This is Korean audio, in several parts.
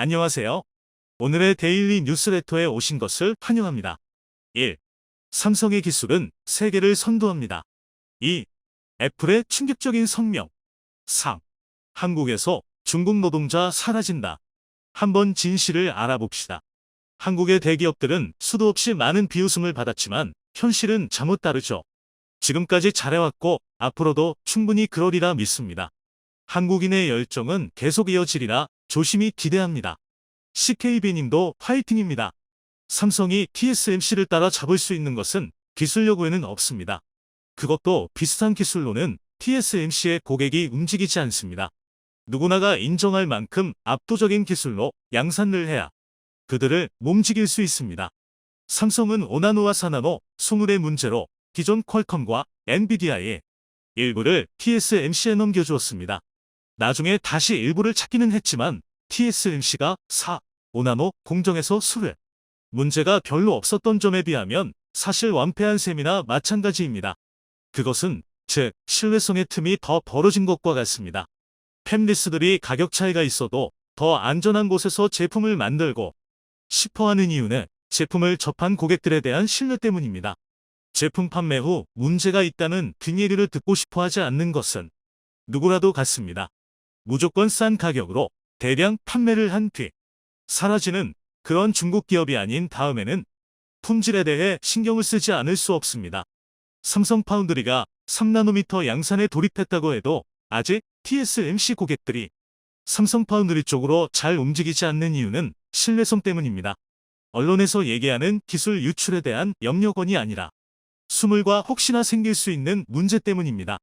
안녕하세요. 오늘의 데일리 뉴스레터에 오신 것을 환영합니다. 1. 삼성의 기술은 세계를 선도합니다. 2. 애플의 충격적인 성명. 3. 한국에서 중국 노동자 사라진다. 한번 진실을 알아봅시다. 한국의 대기업들은 수도 없이 많은 비웃음을 받았지만 현실은 잘못 다르죠. 지금까지 잘해왔고 앞으로도 충분히 그러리라 믿습니다. 한국인의 열정은 계속 이어지리라 조심히 기대합니다. CKB님도 화이팅입니다. 삼성이 TSMC를 따라 잡을 수 있는 것은 기술력 외에는 없습니다. 그것도 비슷한 기술로는 TSMC의 고객이 움직이지 않습니다. 누구나가 인정할 만큼 압도적인 기술로 양산을 해야 그들을 몸직일 수 있습니다. 삼성은 5나노와 4나노, 소물의 문제로 기존 퀄컴과 엔비디아의 일부를 TSMC에 넘겨주었습니다. 나중에 다시 일부를 찾기는 했지만 TSMC가 4, 5나노 공정에서 수를 문제가 별로 없었던 점에 비하면 사실 완패한 셈이나 마찬가지입니다. 그것은 즉 신뢰성의 틈이 더 벌어진 것과 같습니다. 팹리스들이 가격 차이가 있어도 더 안전한 곳에서 제품을 만들고 싶어하는 이유는 제품을 접한 고객들에 대한 신뢰 때문입니다. 제품 판매 후 문제가 있다는 뒷얘기를 듣고 싶어 하지 않는 것은 누구라도 같습니다. 무조건 싼 가격으로 대량 판매를 한 뒤 사라지는 그런 중국 기업이 아닌 다음에는 품질에 대해 신경을 쓰지 않을 수 없습니다. 삼성 파운드리가 3나노미터 양산에 돌입했다고 해도 아직 TSMC 고객들이 삼성 파운드리 쪽으로 잘 움직이지 않는 이유는 신뢰성 때문입니다. 언론에서 얘기하는 기술 유출에 대한 염려건이 아니라 수물과 혹시나 생길 수 있는 문제 때문입니다.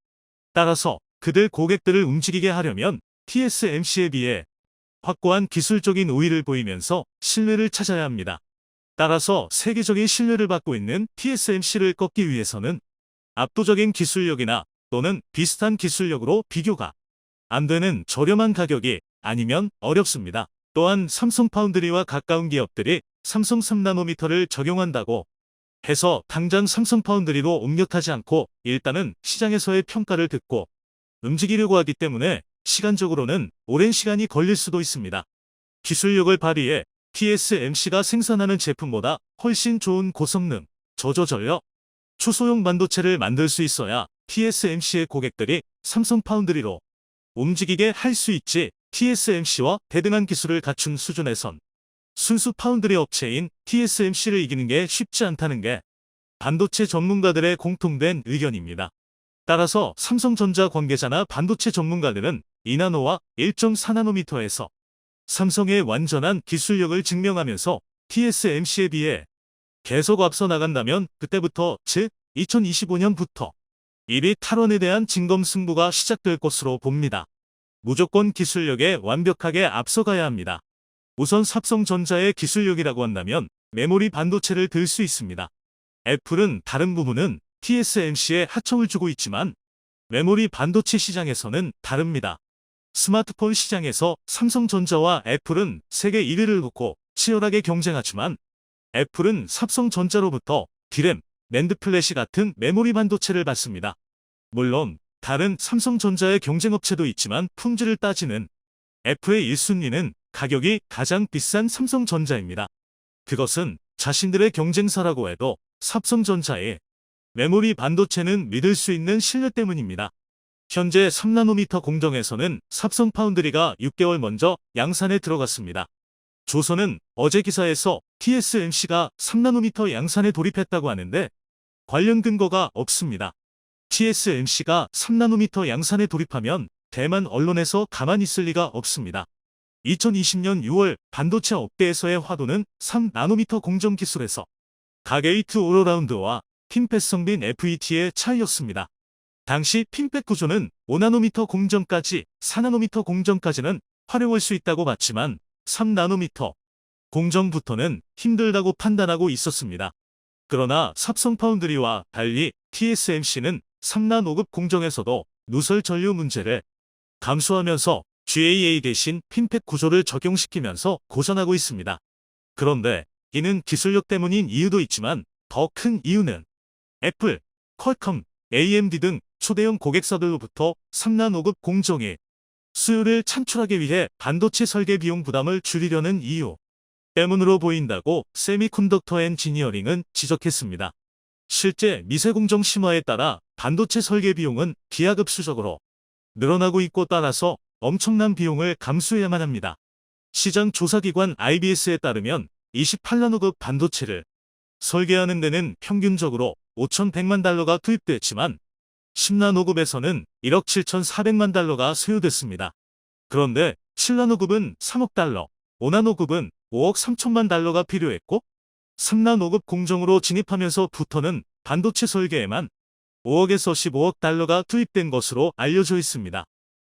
따라서 그들 고객들을 움직이게 하려면 TSMC에 비해 확고한 기술적인 우위를 보이면서 신뢰를 찾아야 합니다. 따라서 세계적인 신뢰를 받고 있는 TSMC를 꺾기 위해서는 압도적인 기술력이나 또는 비슷한 기술력으로 비교가 안 되는 저렴한 가격이 아니면 어렵습니다. 또한 삼성 파운드리와 가까운 기업들이 삼성 3나노미터를 적용한다고 해서 당장 삼성 파운드리로 옮겨타지 않고 일단은 시장에서의 평가를 듣고 움직이려고 하기 때문에 시간적으로는 오랜 시간이 걸릴 수도 있습니다. 기술력을 발휘해 TSMC가 생산하는 제품보다 훨씬 좋은 고성능, 저저전력, 초소형 반도체를 만들 수 있어야 TSMC의 고객들이 삼성 파운드리로 움직이게 할 수 있지 TSMC와 대등한 기술을 갖춘 수준에선 순수 파운드리 업체인 TSMC를 이기는 게 쉽지 않다는 게 반도체 전문가들의 공통된 의견입니다. 따라서 삼성전자 관계자나 반도체 전문가들은 2나노와 1.4나노미터에서 삼성의 완전한 기술력을 증명하면서 TSMC에 비해 계속 앞서 나간다면 그때부터 즉 2025년부터 1위 탈원에 대한 진검 승부가 시작될 것으로 봅니다. 무조건 기술력에 완벽하게 앞서가야 합니다. 우선 삼성전자의 기술력이라고 한다면 메모리 반도체를 들 수 있습니다. 애플은 다른 부분은 TSMC에 하청을 주고 있지만 메모리 반도체 시장에서는 다릅니다. 스마트폰 시장에서 삼성전자와 애플은 세계 1위를 놓고 치열하게 경쟁하지만 애플은 삼성전자로부터 디램, 낸드 플래시 같은 메모리 반도체를 받습니다. 물론 다른 삼성전자의 경쟁업체도 있지만 품질을 따지는 애플의 1순위는 가격이 가장 비싼 삼성전자입니다. 그것은 자신들의 경쟁사라고 해도 삼성전자의 메모리 반도체는 믿을 수 있는 신뢰 때문입니다. 현재 3나노미터 공정에서는 삼성 파운드리가 6개월 먼저 양산에 들어갔습니다. 조선은 어제 기사에서 TSMC가 3나노미터 양산에 돌입했다고 하는데 관련 근거가 없습니다. TSMC가 3나노미터 양산에 돌입하면 대만 언론에서 가만히 있을 리가 없습니다. 2020년 6월 반도체 업계에서의 화두는 3나노미터 공정 기술에서 가게이트 오로라운드와 핀펫 성빈 FET의 차이였습니다. 당시 핀펫 구조는 5나노미터 공정까지 4나노미터 공정까지는 활용할 수 있다고 봤지만 3나노미터 공정부터는 힘들다고 판단하고 있었습니다. 그러나 삽성 파운드리와 달리 TSMC는 3나 5급 공정에서도 누설 전류 문제를 감수하면서 GAA 대신 핀펫 구조를 적용시키면서 고전하고 있습니다. 그런데 이는 기술력 때문인 이유도 있지만 더 큰 이유는 애플, 퀄컴, AMD 등 초대형 고객사들로부터 3나 5급 공정에 수요를 창출하기 위해 반도체 설계 비용 부담을 줄이려는 이유 때문으로 보인다고 세미컨덕터 엔지니어링은 지적했습니다. 실제 미세 공정 심화에 따라 반도체 설계 비용은 기하급수적으로 늘어나고 있고 따라서 엄청난 비용을 감수해야만 합니다. 시장 조사기관 IBS에 따르면 28나노급 반도체를 설계하는 데는 평균적으로 5,100만 달러가 투입됐지만 10나노급에서는 1억 7,400만 달러가 소요됐습니다. 그런데 7나노급은 3억 달러, 5나노급은 5억 3천만 달러가 필요했고 3나노급 공정으로 진입하면서부터는 반도체 설계에만 5억에서 15억 달러가 투입된 것으로 알려져 있습니다.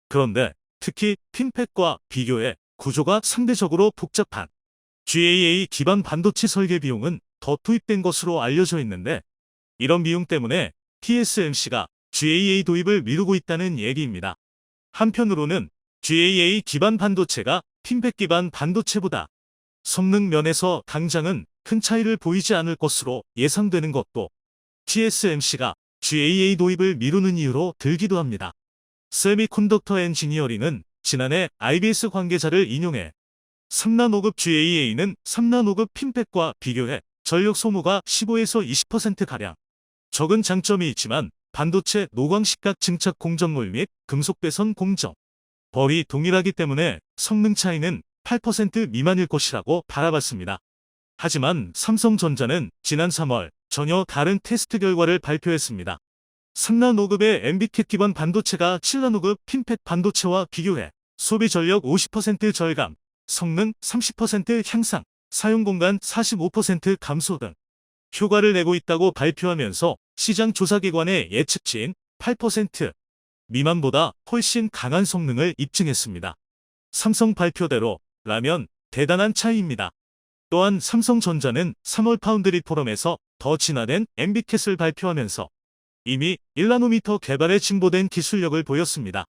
그런데 특히 핀팩과 비교해 구조가 상대적으로 복잡한 GAA 기반 반도체 설계 비용은 더 투입된 것으로 알려져 있는데 이런 비용 때문에 TSMC가 GAA 도입을 미루고 있다는 얘기입니다. 한편으로는 GAA 기반 반도체가 핀팩 기반 반도체보다 성능 면에서 당장은 큰 차이를 보이지 않을 것으로 예상되는 것도 TSMC가 GAA 도입을 미루는 이유로 들기도 합니다. 세미컨덕터 엔지니어링은 지난해 IBS 관계자를 인용해 3나노급 GAA는 3나노급 핀팩과 비교해 전력 소모가 15에서 20%가량 적은 장점이 있지만 반도체 노광식각 증착 공정물 및 금속 배선 공정 벌이 동일하기 때문에 성능 차이는 8% 미만일 것이라고 바라봤습니다. 하지만 삼성전자는 지난 3월 전혀 다른 테스트 결과를 발표했습니다. 3나노급의 MB캣 기반 반도체가 7나노급 핀펫 반도체와 비교해 소비 전력 50% 절감, 성능 30% 향상, 사용 공간 45% 감소 등 효과를 내고 있다고 발표하면서 시장 조사기관의 예측치인 8% 미만보다 훨씬 강한 성능을 입증했습니다. 삼성 발표대로 라면 대단한 차이입니다. 또한 삼성전자는 3월 파운드리 포럼에서 더 진화된 MB캣을 발표하면서 이미 1나노미터 개발에 진보된 기술력을 보였습니다.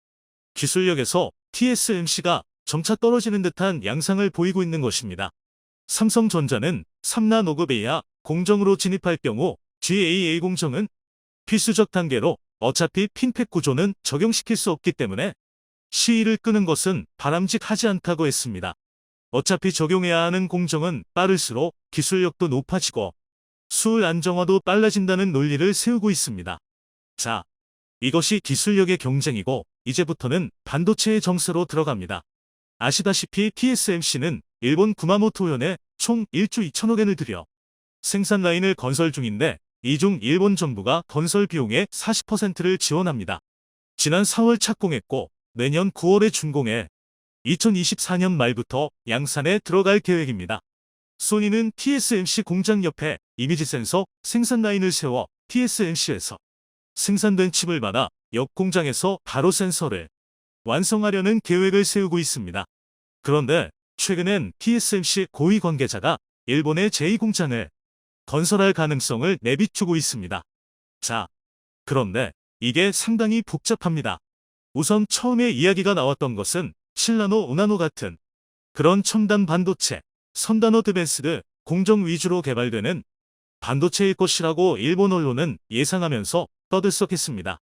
기술력에서 TSMC가 점차 떨어지는 듯한 양상을 보이고 있는 것입니다. 삼성전자는 3나노급 이하 공정으로 진입할 경우 GAA 공정은 필수적 단계로 어차피 핀팩 구조는 적용시킬 수 없기 때문에 시위를 끄는 것은 바람직하지 않다고 했습니다. 어차피 적용해야 하는 공정은 빠를수록 기술력도 높아지고 수을 안정화도 빨라진다는 논리를 세우고 있습니다. 자, 이것이 기술력의 경쟁이고 이제부터는 반도체의 정세로 들어갑니다. 아시다시피 TSMC는 일본 구마모토현에 총 1조 2천억 엔을 들여 생산 라인을 건설 중인데 이 중 일본 정부가 건설 비용의 40%를 지원합니다. 지난 4월 착공했고 내년 9월에 준공해 2024년 말부터 양산에 들어갈 계획입니다. 소니는 TSMC 공장 옆에 이미지 센서 생산 라인을 세워 TSMC에서 생산된 칩을 받아 옆 공장에서 바로 센서를 완성하려는 계획을 세우고 있습니다. 그런데 최근엔 TSMC 고위 관계자가 일본의 제2공장을 건설할 가능성을 내비추고 있습니다. 자, 그런데 이게 상당히 복잡합니다. 우선 처음에 이야기가 나왔던 것은 7나노, 5나노 같은 그런 첨단 반도체, 선단 어 드밴스드 공정 위주로 개발되는 반도체일 것이라고 일본 언론은 예상하면서 떠들썩했습니다.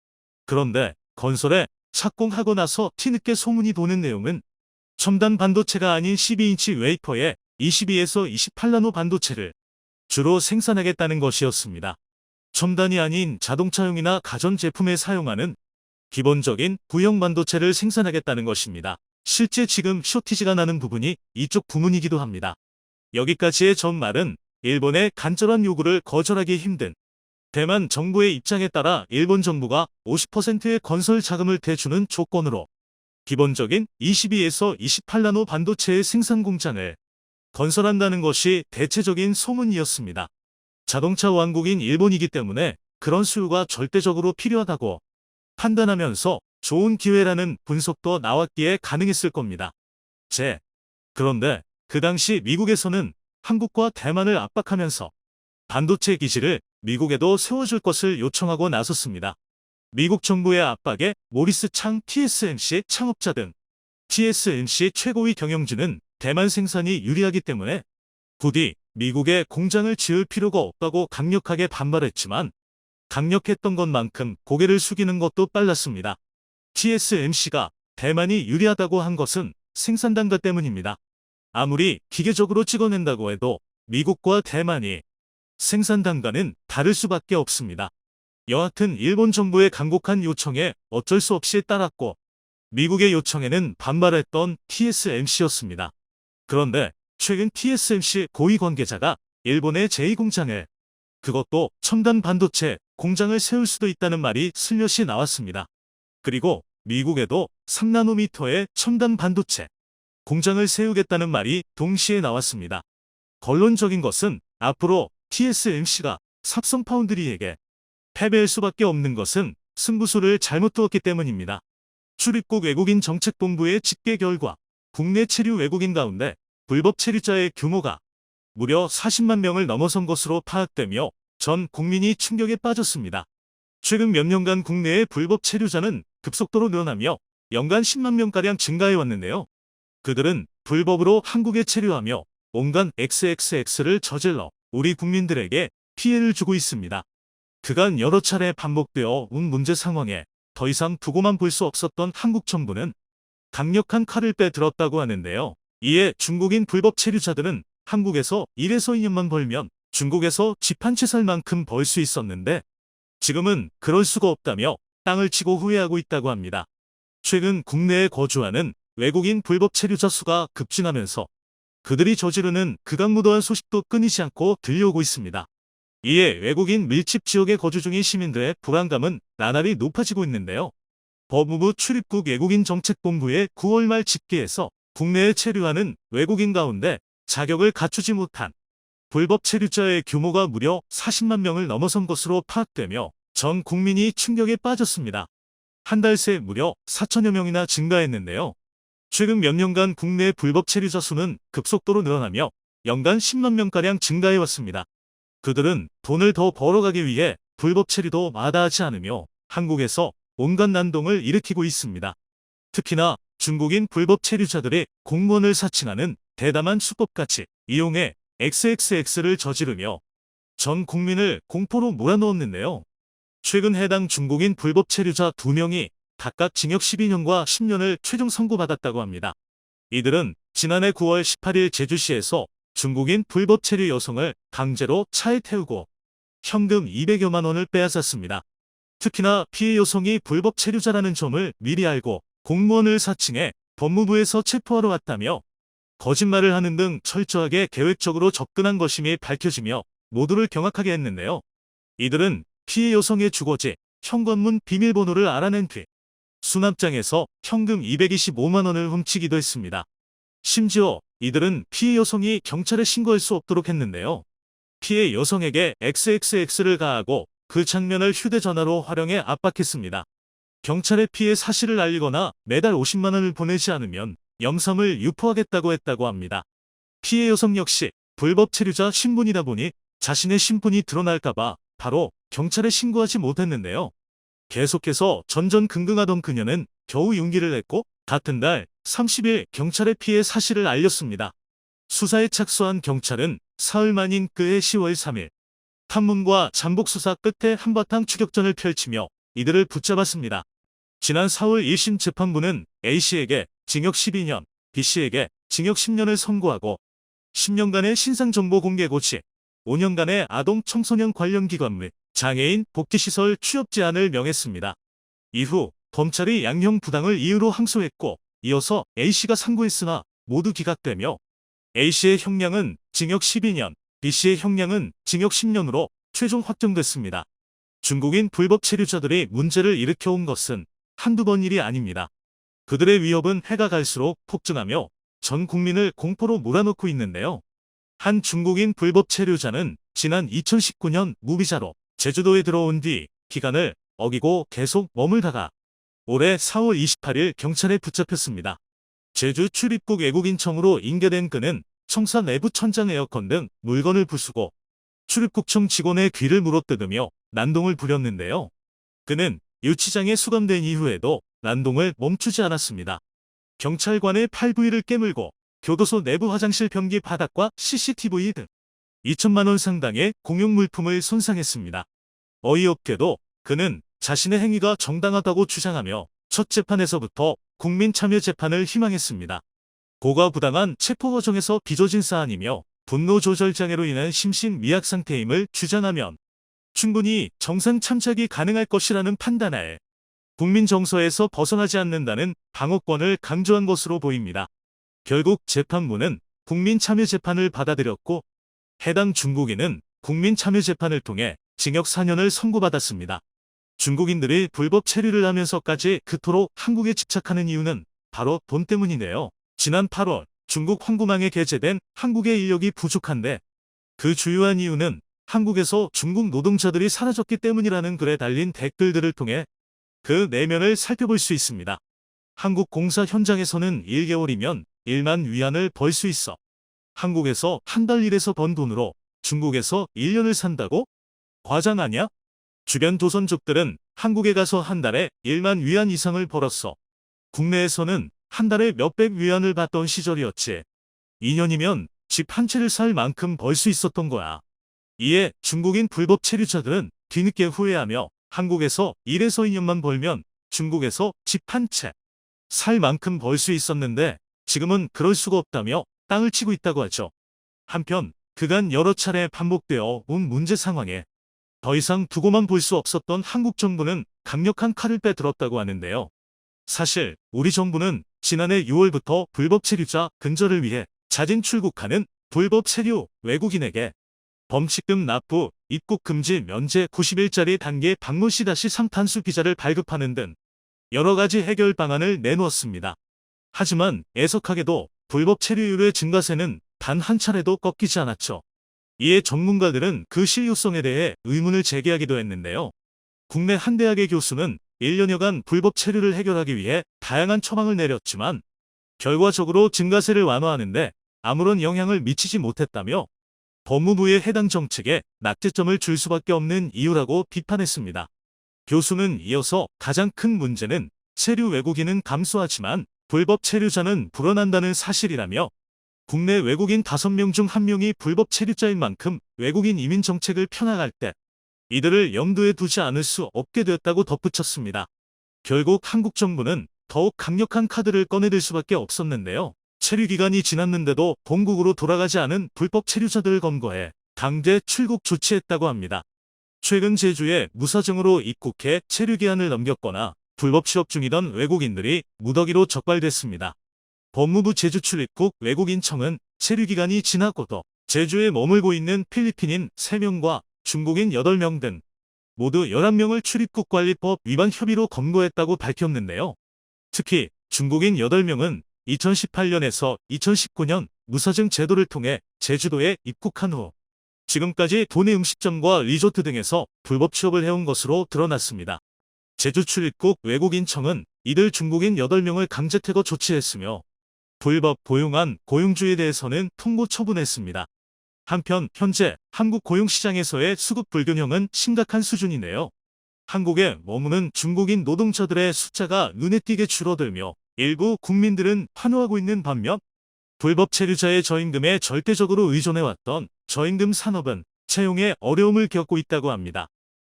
그런데 건설에 착공하고 나서 뒤늦게 소문이 도는 내용은 첨단 반도체가 아닌 12인치 웨이퍼에 22에서 28나노 반도체를 주로 생산하겠다는 것이었습니다. 첨단이 아닌 자동차용이나 가전제품에 사용하는 기본적인 구형 반도체를 생산하겠다는 것입니다. 실제 지금 쇼티지가 나는 부분이 이쪽 부문이기도 합니다. 여기까지의 전말은 일본의 간절한 요구를 거절하기 힘든 대만 정부의 입장에 따라 일본 정부가 50%의 건설 자금을 대주는 조건으로 기본적인 22에서 28나노 반도체의 생산 공장을 건설한다는 것이 대체적인 소문이었습니다. 자동차 왕국인 일본이기 때문에 그런 수요가 절대적으로 필요하다고 판단하면서 좋은 기회라는 분석도 나왔기에 가능했을 겁니다. 제. 그런데 그 당시 미국에서는 한국과 대만을 압박하면서 반도체 기지를 미국에도 세워줄 것을 요청하고 나섰습니다. 미국 정부의 압박에 모리스 창 TSMC 창업자 등 TSMC 최고위 경영진은 대만 생산이 유리하기 때문에 부디 미국에 공장을 지을 필요가 없다고 강력하게 반발했지만 강력했던 것만큼 고개를 숙이는 것도 빨랐습니다. TSMC가 대만이 유리하다고 한 것은 생산 단가 때문입니다. 아무리 기계적으로 찍어낸다고 해도 미국과 대만이 생산 단가는 다를 수밖에 없습니다. 여하튼 일본 정부의 간곡한 요청에 어쩔 수 없이 따랐고 미국의 요청에는 반발했던 TSMC였습니다. 그런데 최근 TSMC 고위 관계자가 일본의 제2공장을 그것도 첨단 반도체 공장을 세울 수도 있다는 말이 슬며시 나왔습니다. 그리고 미국에도 3나노미터의 첨단 반도체 공장을 세우겠다는 말이 동시에 나왔습니다. 결론적인 것은 앞으로 TSMC가 삽성 파운드리에게 패배할 수밖에 없는 것은 승부수를 잘못 두었기 때문입니다. 출입국 외국인 정책본부의 집계 결과 국내 체류 외국인 가운데 불법 체류자의 규모가 무려 40만 명을 넘어선 것으로 파악되며 전 국민이 충격에 빠졌습니다. 최근 몇 년간 국내의 불법 체류자는 급속도로 늘어나며 연간 10만 명가량 증가해 왔는데요. 그들은 불법으로 한국에 체류하며 온갖 XXX를 저질러 우리 국민들에게 피해를 주고 있습니다. 그간 여러 차례 반복되어 온 문제 상황에 더 이상 두고만 볼 수 없었던 한국 정부는 강력한 칼을 빼들었다고 하는데요. 이에 중국인 불법 체류자들은 한국에서 1에서 2년만 벌면 중국에서 집 한 채 살 만큼 벌 수 있었는데 지금은 그럴 수가 없다며 땅을 치고 후회하고 있다고 합니다. 최근 국내에 거주하는 외국인 불법 체류자 수가 급증하면서 그들이 저지르는 극악무도한 소식도 끊이지 않고 들려오고 있습니다. 이에 외국인 밀집 지역에 거주 중인 시민들의 불안감은 나날이 높아지고 있는데요. 법무부 출입국 외국인 정책본부의 9월 말 집계에서 국내에 체류하는 외국인 가운데 자격을 갖추지 못한 불법 체류자의 규모가 무려 40만 명을 넘어선 것으로 파악되며 전 국민이 충격에 빠졌습니다. 한 달 새 무려 4천여 명이나 증가했는데요. 최근 몇 년간 국내 불법 체류자 수는 급속도로 늘어나며 연간 10만 명가량 증가해왔습니다. 그들은 돈을 더 벌어가기 위해 불법 체류도 마다하지 않으며 한국에서 온갖 난동을 일으키고 있습니다. 특히나 중국인 불법 체류자들이 공무원을 사칭하는 대담한 수법같이 이용해 XXX를 저지르며 전 국민을 공포로 몰아넣었는데요. 최근 해당 중국인 불법 체류자 2명이 각각 징역 12년과 10년을 최종 선고받았다고 합니다. 이들은 지난해 9월 18일 제주시에서 중국인 불법 체류 여성을 강제로 차에 태우고 현금 200여만 원을 빼앗았습니다. 특히나 피해 여성이 불법 체류자라는 점을 미리 알고 공무원을 사칭해 법무부에서 체포하러 왔다며 거짓말을 하는 등 철저하게 계획적으로 접근한 것임이 밝혀지며 모두를 경악하게 했는데요. 이들은 피해 여성의 주거지, 현관문 비밀번호를 알아낸 뒤 수납장에서 현금 225만 원을 훔치기도 했습니다. 심지어 이들은 피해 여성이 경찰에 신고할 수 없도록 했는데요. 피해 여성에게 XXX를 가하고 그 장면을 휴대전화로 활용해 압박했습니다. 경찰에 피해 사실을 알리거나 매달 50만 원을 보내지 않으면 영상을 유포하겠다고 했다고 합니다. 피해 여성 역시 불법 체류자 신분이다 보니 자신의 신분이 드러날까봐 바로 경찰에 신고하지 못했는데요. 계속해서 전전긍긍하던 그녀는 겨우 용기를 냈고 같은 달 30일 경찰에 피해 사실을 알렸습니다. 수사에 착수한 경찰은 사흘 만인 그해 10월 3일 탐문과 잠복 수사 끝에 한바탕 추격전을 펼치며 이들을 붙잡았습니다. 지난 4월 1심 재판부는 A씨에게 징역 12년, B씨에게 징역 10년을 선고하고 10년간의 신상정보 공개 고치, 5년간의 아동 청소년 관련 기관 및 장애인 복지시설 취업 제한을 명했습니다. 이후 검찰이 양형 부당을 이유로 항소했고 이어서 A씨가 상고했으나 모두 기각되며 A씨의 형량은 징역 12년, B씨의 형량은 징역 10년으로 최종 확정됐습니다. 중국인 불법 체류자들이 문제를 일으켜온 것은 한두 번 일이 아닙니다. 그들의 위협은 해가 갈수록 폭증하며 전 국민을 공포로 몰아넣고 있는데요. 한 중국인 불법 체류자는 지난 2019년 무비자로 제주도에 들어온 뒤 기간을 어기고 계속 머물다가 올해 4월 28일 경찰에 붙잡혔습니다. 제주 출입국 외국인청으로 인계된 그는 청사 내부 천장 에어컨 등 물건을 부수고 출입국청 직원의 귀를 물어뜯으며 난동을 부렸는데요. 그는 유치장에 수감된 이후에도 난동을 멈추지 않았습니다. 경찰관의 팔 부위를 깨물고 교도소 내부 화장실 변기 바닥과 CCTV 등 2천만 원 상당의 공용 물품을 손상했습니다. 어이없게도 그는 자신의 행위가 정당하다고 주장하며 첫 재판에서부터 국민참여재판을 희망했습니다. 고가 부당한 체포 과정에서 빚어진 사안이며 분노 조절 장애로 인한 심신 미약 상태임을 주장하면 충분히 정상 참작이 가능할 것이라는 판단하에 국민 정서에서 벗어나지 않는다는 방어권을 강조한 것으로 보입니다. 결국 재판부는 국민 참여 재판을 받아들였고 해당 중국인은 국민 참여 재판을 통해 징역 4년을 선고받았습니다. 중국인들이 불법 체류를 하면서까지 그토록 한국에 집착하는 이유는 바로 돈 때문이네요. 지난 8월 중국 황구망에 게재된 한국의 인력이 부족한데 그 주요한 이유는 한국에서 중국 노동자들이 사라졌기 때문이라는 글에 달린 댓글들을 통해 그 내면을 살펴볼 수 있습니다. 한국 공사 현장에서는 1개월이면 1만 위안을 벌 수 있어. 한국에서 한 달 일해서 번 돈으로 중국에서 1년을 산다고? 과장 아냐? 주변 도선족들은 한국에 가서 한 달에 1만 위안 이상을 벌었어. 국내에서는 한 달에 몇백 위안을 받던 시절이었지. 2년이면 집 한 채를 살 만큼 벌 수 있었던 거야. 이에 중국인 불법 체류자들은 뒤늦게 후회하며 한국에서 1에서 2년만 벌면 중국에서 집 한 채 살 만큼 벌 수 있었는데 지금은 그럴 수가 없다며 땅을 치고 있다고 하죠. 한편 그간 여러 차례 반복되어 온 문제 상황에 더 이상 두고만 볼 수 없었던 한국 정부는 강력한 칼을 빼들었다고 하는데요. 사실 우리 정부는 지난해 6월부터 불법 체류자 근절을 위해 자진 출국하는 불법 체류 외국인에게 범칙금 납부, 입국 금지 면제 90일짜리 단계 방문 시 다시 상탄수 비자를 발급하는 등 여러 가지 해결 방안을 내놓았습니다. 하지만 애석하게도 불법 체류율의 증가세는 단 한 차례도 꺾이지 않았죠. 이에 전문가들은 그 실효성에 대해 의문을 제기하기도 했는데요. 국내 한 대학의 교수는 1년여간 불법 체류를 해결하기 위해 다양한 처방을 내렸지만 결과적으로 증가세를 완화하는데 아무런 영향을 미치지 못했다며 법무부의 해당 정책에 낙제점을 줄 수밖에 없는 이유라고 비판했습니다. 교수는 이어서 가장 큰 문제는 체류 외국인은 감소하지만 불법 체류자는 불어난다는 사실이라며 국내 외국인 5명 중 1명이 불법 체류자인 만큼 외국인 이민 정책을 펴나갈 때 이들을 염두에 두지 않을 수 없게 되었다고 덧붙였습니다. 결국 한국 정부는 더욱 강력한 카드를 꺼내들 수밖에 없었는데요. 체류 기간이 지났는데도 본국으로 돌아가지 않은 불법 체류자들을 검거해 강제 출국 조치했다고 합니다. 최근 제주에 무사증으로 입국해 체류 기한을 넘겼거나 불법 취업 중이던 외국인들이 무더기로 적발됐습니다. 법무부 제주 출입국 외국인청은 체류 기간이 지나고도 제주에 머물고 있는 필리핀인 3명과 중국인 8명 등 모두 11명을 출입국 관리법 위반 혐의로 검거했다고 밝혔는데요. 특히 중국인 8명은 2018년에서 2019년 무사증 제도를 통해 제주도에 입국한 후 지금까지 도내 음식점과 리조트 등에서 불법 취업을 해온 것으로 드러났습니다. 제주 출입국 외국인청은 이들 중국인 8명을 강제 퇴거 조치했으며 불법 고용한 고용주에 대해서는 통보 처분했습니다. 한편 현재 한국 고용시장에서의 수급 불균형은 심각한 수준이네요. 한국에 머무는 중국인 노동자들의 숫자가 눈에 띄게 줄어들며 일부 국민들은 환호하고 있는 반면 불법 체류자의 저임금에 절대적으로 의존해왔던 저임금 산업은 채용에 어려움을 겪고 있다고 합니다.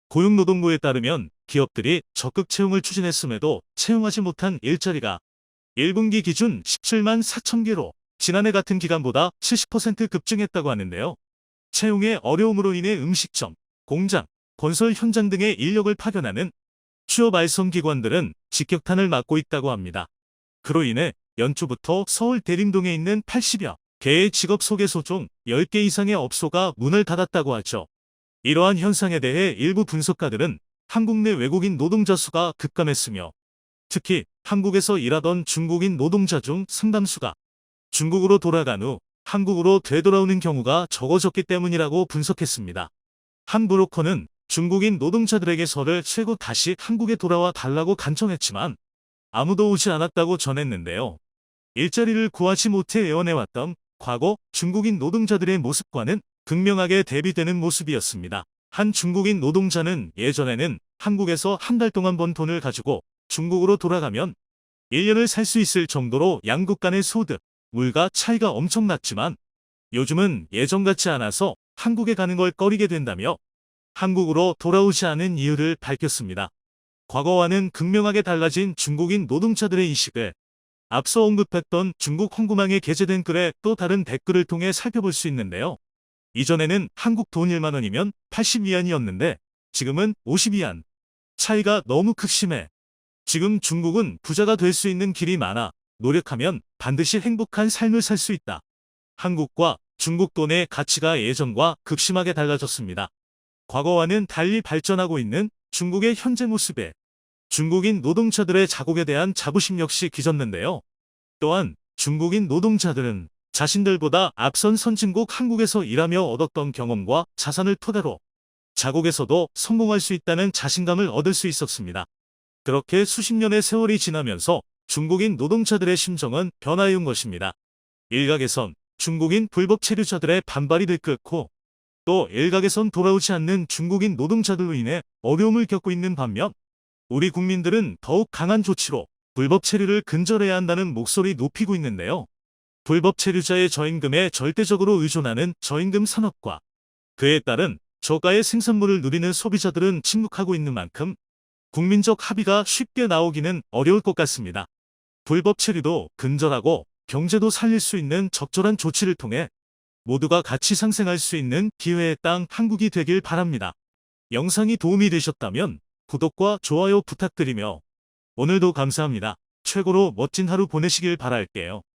고용노동부에 따르면 기업들이 적극 채용을 추진했음에도 채용하지 못한 일자리가 1분기 기준 17만 4천 개로 지난해 같은 기간보다 70% 급증했다고 하는데요. 채용의 어려움으로 인해 음식점, 공장, 건설 현장 등의 인력을 파견하는 취업 알선 기관들은 직격탄을 맞고 있다고 합니다. 그로 인해 연초부터 서울 대림동에 있는 80여 개의 직업 소개소 중 10개 이상의 업소가 문을 닫았다고 하죠. 이러한 현상에 대해 일부 분석가들은 한국 내 외국인 노동자 수가 급감했으며 특히 한국에서 일하던 중국인 노동자 중 상당수가 중국으로 돌아간 후 한국으로 되돌아오는 경우가 적어졌기 때문이라고 분석했습니다. 한 브로커는 중국인 노동자들에게 서를 최고 다시 한국에 돌아와 달라고 간청했지만 아무도 오지 않았다고 전했는데요. 일자리를 구하지 못해 애원해왔던 과거 중국인 노동자들의 모습과는 극명하게 대비되는 모습이었습니다. 한 중국인 노동자는 예전에는 한국에서 한 달 동안 번 돈을 가지고 중국으로 돌아가면 1년을 살 수 있을 정도로 양국 간의 소득, 물가 차이가 엄청났지만 요즘은 예전 같지 않아서 한국에 가는 걸 꺼리게 된다며 한국으로 돌아오지 않은 이유를 밝혔습니다. 과거와는 극명하게 달라진 중국인 노동자들의 인식을 앞서 언급했던 중국 홍구망에 게재된 글의 또 다른 댓글을 통해 살펴볼 수 있는데요. 이전에는 한국 돈 1만 원이면 80위안이었는데 지금은 50위안. 차이가 너무 극심해. 지금 중국은 부자가 될 수 있는 길이 많아 노력하면 반드시 행복한 삶을 살 수 있다. 한국과 중국 돈의 가치가 예전과 극심하게 달라졌습니다. 과거와는 달리 발전하고 있는 중국의 현재 모습에 중국인 노동자들의 자국에 대한 자부심 역시 기졌는데요. 또한 중국인 노동자들은 자신들보다 앞선 선진국 한국에서 일하며 얻었던 경험과 자산을 토대로 자국에서도 성공할 수 있다는 자신감을 얻을 수 있었습니다. 그렇게 수십 년의 세월이 지나면서 중국인 노동자들의 심정은 변화해 온 것입니다. 일각에선 중국인 불법 체류자들의 반발이 들끓고 또 일각에선 돌아오지 않는 중국인 노동자들로 인해 어려움을 겪고 있는 반면 우리 국민들은 더욱 강한 조치로 불법 체류를 근절해야 한다는 목소리 높이고 있는데요. 불법 체류자의 저임금에 절대적으로 의존하는 저임금 산업과 그에 따른 저가의 생산물을 누리는 소비자들은 침묵하고 있는 만큼 국민적 합의가 쉽게 나오기는 어려울 것 같습니다. 불법 체류도 근절하고 경제도 살릴 수 있는 적절한 조치를 통해 모두가 같이 상생할 수 있는 기회의 땅 한국이 되길 바랍니다. 영상이 도움이 되셨다면 구독과 좋아요 부탁드리며 오늘도 감사합니다. 최고로 멋진 하루 보내시길 바랄게요.